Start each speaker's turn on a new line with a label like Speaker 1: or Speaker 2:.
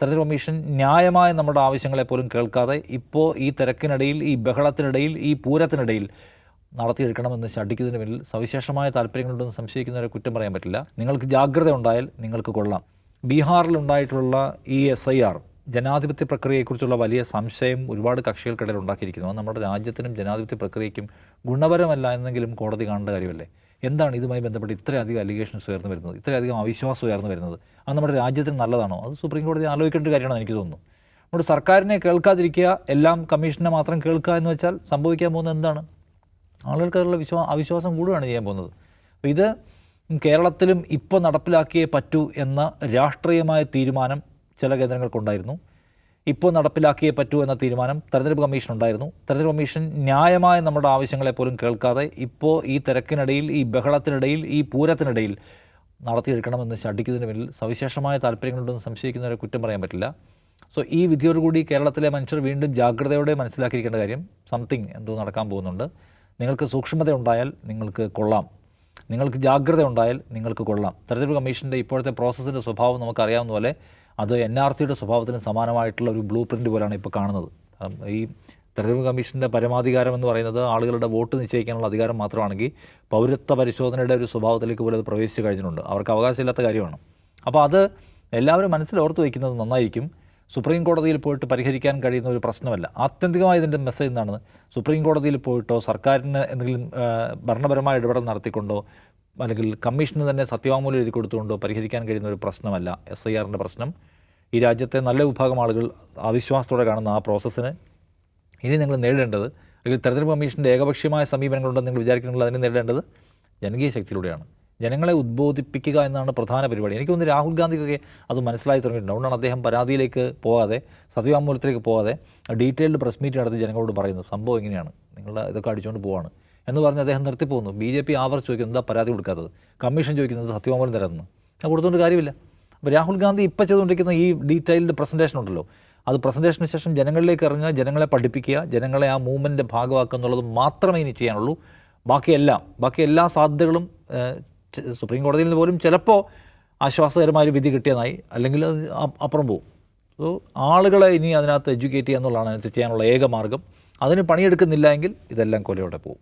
Speaker 1: തെരഞ്ഞെടുപ്പ് കമ്മീഷൻ ന്യായമായ നമ്മുടെ ആവശ്യങ്ങളെ പോലും കേൾക്കാതെ ഇപ്പോൾ ഈ തിരക്കിനിടയിൽ ഈ ബഹളത്തിനിടയിൽ ഈ പൂരത്തിനിടയിൽ നടത്തിയെടുക്കണമെന്ന് ശഠിക്കുന്നതിന് പിന്നിൽ സവിശേഷമായ താല്പര്യങ്ങളുണ്ടെന്ന് സംശയിക്കുന്നവരെ കുറ്റം പറയാൻ പറ്റില്ല. നിങ്ങൾക്ക് ജാഗ്രത ഉണ്ടായാൽ നിങ്ങൾക്ക് കൊള്ളാം. ബീഹാറിലുണ്ടായിട്ടുള്ള ഈ എസ് ഐ ആർ ജനാധിപത്യ പ്രക്രിയയെക്കുറിച്ചുള്ള വലിയ സംശയം ഒരുപാട് കക്ഷികൾക്കിടയിൽ ഉണ്ടാക്കിയിരിക്കുന്നു. നമ്മുടെ രാജ്യത്തിനും ജനാധിപത്യ പ്രക്രിയയ്ക്കും ഗുണപരമല്ല എന്നെങ്കിലും കോടതി കാണേണ്ട കാര്യമല്ലേ? എന്താണ് ഇതുമായി ബന്ധപ്പെട്ട് ഇത്രയധികം അലിഗേഷൻസ് ഉയർന്നു വരുന്നത്? ഇത്രയധികം അവിശ്വാസം ഉയർന്നു വരുന്നത്? അത് നമ്മുടെ രാജ്യത്തിന് നല്ലതാണോ? അത് സുപ്രീം കോടതി ആലോചിക്കേണ്ട കാര്യമാണെന്ന് എനിക്ക് തോന്നുന്നു. നമ്മുടെ സർക്കാരിനെ കേൾക്കാതിരിക്കുക എല്ലാം കമ്മീഷനെ മാത്രം കേൾക്കുക എന്ന് വെച്ചാൽ സംഭവിക്കാൻ പോകുന്നത് എന്താണ്? ആളുകൾക്ക് അതിലുള്ള വിശ്വാ അവിശ്വാസം കൂടുകയാണ് ചെയ്യാൻ പോകുന്നത്. അപ്പോൾ ഇത് കേരളത്തിലും ഇപ്പോൾ നടപ്പിലാക്കിയേ പറ്റൂ എന്ന രാഷ്ട്രീയമായ തീരുമാനം ചില കേന്ദ്രങ്ങൾക്കുണ്ടായിരുന്നു. ഇപ്പോൾ നടപ്പിലാക്കിയേ പറ്റൂ എന്ന തീരുമാനം തെരഞ്ഞെടുപ്പ് കമ്മീഷൻ ഉണ്ടായിരുന്നു. തെരഞ്ഞെടുപ്പ് കമ്മീഷൻ ന്യായമായ നമ്മുടെ ആവശ്യങ്ങളെ പോലും കേൾക്കാതെ ഇപ്പോൾ ഈ തിരക്കിനിടയിൽ ഈ ബഹളത്തിനിടയിൽ ഈ പൂരത്തിനിടയിൽ നടത്തിയെടുക്കണമെന്ന് ശഠിക്കുന്നതിന് പിന്നിൽ സവിശേഷമായ താല്പര്യങ്ങളുണ്ടെന്ന് സംശയിക്കുന്നവരെ കുറ്റം പറയാൻ പറ്റില്ല. സോ ഈ വിധിയോടുകൂടി കേരളത്തിലെ മനുഷ്യർ വീണ്ടും ജാഗ്രതയോടെ മനസ്സിലാക്കിയിരിക്കേണ്ട കാര്യം സംതിങ് എന്തോ നടക്കാൻ പോകുന്നുണ്ട്. നിങ്ങൾക്ക് സൂക്ഷ്മത ഉണ്ടായാൽ നിങ്ങൾക്ക് കൊള്ളാം. നിങ്ങൾക്ക് ജാഗ്രത ഉണ്ടായാൽ നിങ്ങൾക്ക് കൊള്ളാം. തെരഞ്ഞെടുപ്പ് കമ്മീഷന്റെ ഇപ്പോഴത്തെ പ്രോസസ്സിന്റെ സ്വഭാവം നമുക്കറിയാവുന്ന പോലെ അത് എൻ ആർ സിയുടെ സ്വഭാവത്തിന് സമാനമായിട്ടുള്ള ഒരു ബ്ലൂ പ്രിന്റ് പോലെയാണ് ഇപ്പോൾ കാണുന്നത്. ഈ തെരഞ്ഞെടുപ്പ് കമ്മീഷന്റെ പരമാധികാരം എന്ന് പറയുന്നത് ആളുകളുടെ വോട്ട് നിശ്ചയിക്കാനുള്ള അധികാരം മാത്രമാണെങ്കിൽ പൗരത്വ പരിശോധനയുടെ ഒരു സ്വഭാവത്തിലേക്ക് പോലും അത് പ്രവേശിച്ച് കഴിഞ്ഞിട്ടുണ്ട്. അവർക്ക് അവകാശമില്ലാത്ത കാര്യമാണ്. അപ്പോൾ അത് എല്ലാവരും മനസ്സിൽ ഓർത്ത് വയ്ക്കുന്നത് നന്നായിരിക്കും. സുപ്രീം കോടതിയിൽ പോയിട്ട് പരിഹരിക്കാൻ കഴിയുന്ന ഒരു പ്രശ്നമല്ല. ആത്യന്തികമായി ഇതിന്റെ മെസ്സേജ് എന്താണ്? സുപ്രീം കോടതിയിൽ പോയിട്ടോ സർക്കാരിന് എന്തെങ്കിലും ഭരണപരമായ ഇടപെടൽ നടത്തിക്കൊണ്ടോ അല്ലെങ്കിൽ കമ്മീഷന് തന്നെ സത്യവാങ്മൂലം എഴുതി കൊടുത്തുകൊണ്ടോ പരിഹരിക്കാൻ കഴിയുന്ന ഒരു പ്രശ്നമല്ല എസ് ഐ ആറിന്റെ പ്രശ്നം. ഈ രാജ്യത്തെ നല്ല വിഭാഗം ആളുകൾ അവിശ്വാസത്തോടെ കാണുന്ന ആ പ്രോസസ്സിന് ഇനി നിങ്ങൾ നേരിടേണ്ടത് അല്ലെങ്കിൽ തെരഞ്ഞെടുപ്പ് കമ്മീഷന്റെ ഏകപക്ഷീയമായ സമീപനങ്ങളുണ്ടെന്ന് നിങ്ങൾ വിചാരിക്കുന്നുള്ളത് അതിനെ നേരിടേണ്ടത് ജനകീയ ശക്തിയിലൂടെയാണ്. ജനങ്ങളെ ഉദ്ബോധിപ്പിക്കുക എന്നാണ് പ്രധാന പരിപാടി. എനിക്ക് തോന്നുന്നു രാഹുൽ ഗാന്ധിക്കൊക്കെ അത് മനസ്സിലായി തുടങ്ങിയിട്ടുണ്ട്. അതുകൊണ്ടാണ് അദ്ദേഹം പരാതിയിലേക്ക് പോകാതെ സത്യവാങ്മൂലത്തിലേക്ക് പോകാതെ ഡീറ്റെയിൽഡ് പ്രസ് മീറ്റ് നടത്തി ജനങ്ങളോട് പറയുന്നത്. സംഭവം എങ്ങനെയാണ് നിങ്ങൾ ഇതൊക്കെ അടിച്ചുകൊണ്ട് പോവാണ്. എന്ന് പറഞ്ഞ് അദ്ദേഹം നിർത്തിപ്പോകുന്നു. ബി ജെ പി ആവർത്തി ചോദിക്കുന്നത് എന്താ പരാതി കൊടുക്കാത്തത്? കമ്മീഷൻ ചോദിക്കുന്നത് സത്യവാങ്മൂലം തരുന്നത് ഞാൻ കൊടുത്തുകൊണ്ട് കാര്യമില്ല. അപ്പോൾ രാഹുൽ ഗാന്ധി ഇപ്പോൾ ചെയ്തുകൊണ്ടിരിക്കുന്ന ഈ ഡീറ്റെയിൽഡ് പ്രസന്റേഷൻ ഉണ്ടല്ലോ. അത് പ്രസന്റേഷന് ശേഷം ജനങ്ങളിലേക്ക് ഇറങ്ങുക ജനങ്ങളെ പഠിപ്പിക്കുക ജനങ്ങളെ ആ മൂവ്മെന്റിന്റെ ഭാഗമാക്കുക എന്നുള്ളത് മാത്രമേ ഇനി ചെയ്യാനുള്ളൂ. ബാക്കിയെല്ലാം ബാക്കി എല്ലാ സാധ്യതകളും സുപ്രീം കോടതിയിൽ നിന്ന് പോലും ചിലപ്പോൾ ആശ്വാസകരമായൊരു വിധി കിട്ടിയതായി അല്ലെങ്കിൽ അത് അപ്പുറം പോകും. സോ ആളുകളെ ഇനി അതിനകത്ത് എഡ്യൂക്കേറ്റ് ചെയ്യുക എന്നുള്ളതാണ് അതിനകത്ത് ചെയ്യാനുള്ള ഏക മാർഗം. അതിന് പണിയെടുക്കുന്നില്ല എങ്കിൽ ഇതെല്ലാം കൊലയോടെ പോകും.